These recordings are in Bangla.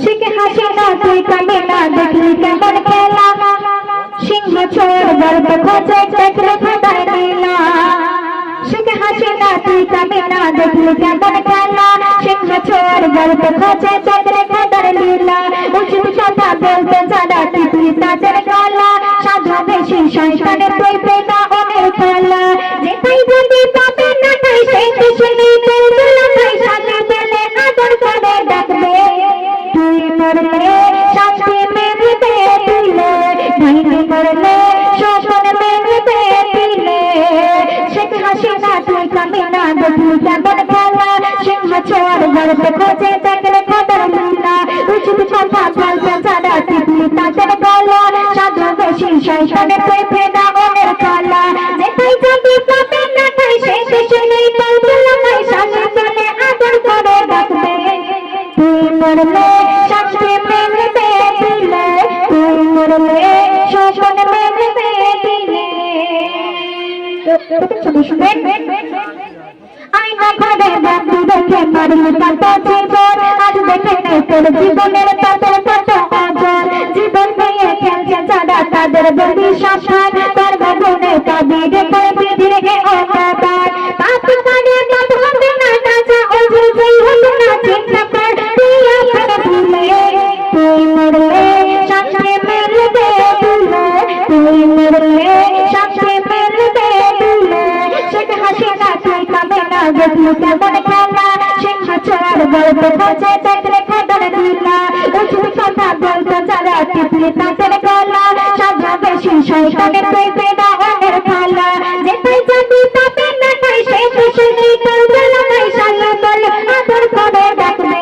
শিখে হাসি না, তুই কামে না, দেখলি কেমন খেলা। সিংহ ছোড় গর্ব খোঁজে দেখলে খাতায় নীলা শিখে হাসি না, তুই কামে না, দেখলি কেমন খেলা। সিংহ ছোড় গর্ব খোঁজে দেখলে খাতায় নীলা উচিত কথা বলতে জানা তুই তাদের গর্বে খোঁজে দেখলে খবর মিলা উচিত কথা বলতে জানা তিতলি তাদের গলা সাধু বেশি তুই ফেনা অনেক কলা। যেটাই যদি পাবে না, তাই সেই দেশে নেই না তাই সামনে চলে আদর করে ডাকবে তুই মরলে শান্তি মেরে দে দিলে, তুই মরলে শোষণ মেরে দে দিলে আইনা ঘরে বন্ধু দেখে মারলি কত জীবন আজ দেখে নেই তোর জীবনের তাদের কত অজন জীবন নিয়ে খেলছে যারা তাদের বন্দি দেখলি কেমন খেলা? সিংহ চড়ার গল্প খোঁজে দেখলে খবর দিলা। উচিত কথা বলতো, যারা টিপলি তাদের গলা। সাজা বেশি শয়তানের তুই পেদা অনের খালা। যেটাই যদি পাবে না তাই সেই দেশে নেই করবে না তাই সালা বলে আদর করে ডাকবে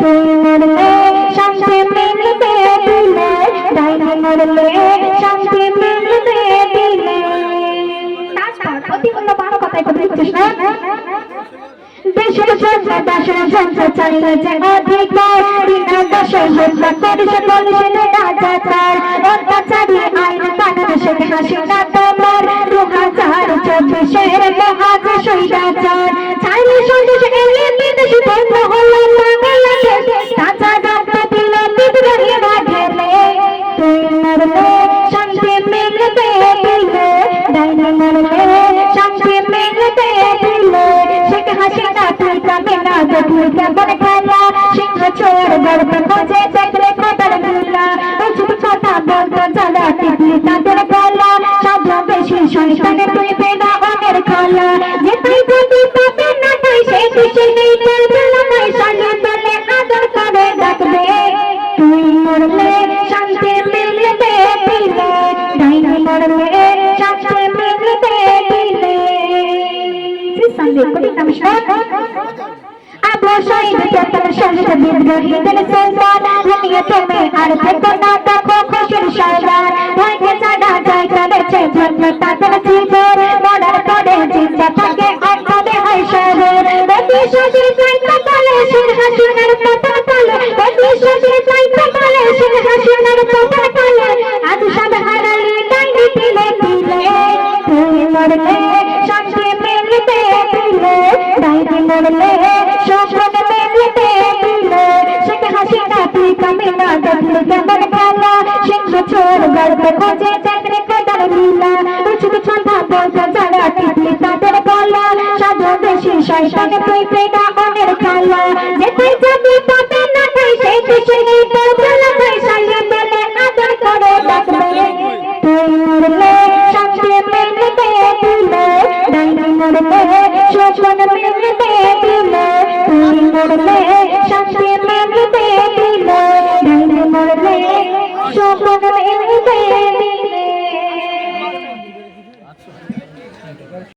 তুই মরলে শান্তি মিলবে দিলে। ডাইনি মরলে শান্তি মিলবে দিলে। তাছাড়া অতি মূল্যবান কথাই কথা বুঝছিস না? দেশের জন্য দেশের জন্য চাইলে যে অধিকার বিনা দোষে হত্যা করিস করিস রাজাকার অত্যাচারী দেখলি কেমন খেলা সিংহ চোর গর্ব খোঁজে দেখলে খবর দিলা উচিত কথা বলতো যারা টিপলি তাদের গলা সাধু বেশি শৈশনে তুই বেনা অনের খলা যেটাই যদি পাবে না তাই সেই দেশে নেই করবে না তাই সালে বেলে আদর করে ডাকবে তুই মরলে শান্তি মিলবে দিলে ডাইনি মরলে শান্তি মিলবে দিলে সঙ্গে করি নমস্কার আবু সাইদ কেতন শহীদ বিদ্রোহীদের সুলতান হানিয়ে তুমি আর থেকো না দেখো খুশির সরদার ভয়কে জানা যায় করেছে জন্ম তাদের জীবন মরার পরে জিন্দা থাকে অন্তরে হয় শহর গতি সজি যাই কপালে সির হাসিনার পতন তলে গতি সজি যাই কপালে সির হাসিনার পতন তলে আজ সব হারালি ডাইনি দিলে দিলে তুই মরলে কথা বলতে টিপলি তাদের গলা সাধু বেশি শয়তানে পেটা অনের খেলা। যেটাই যদি পাবে না তাই সেই দেশে করবে না তাই সালিয়ে মেলে আদর করে ডাকবে। তুই মরলে শান্তি মিলবে দিলে ডাইনি মরলে শোষণ মিলবে দিলে তুই মরলে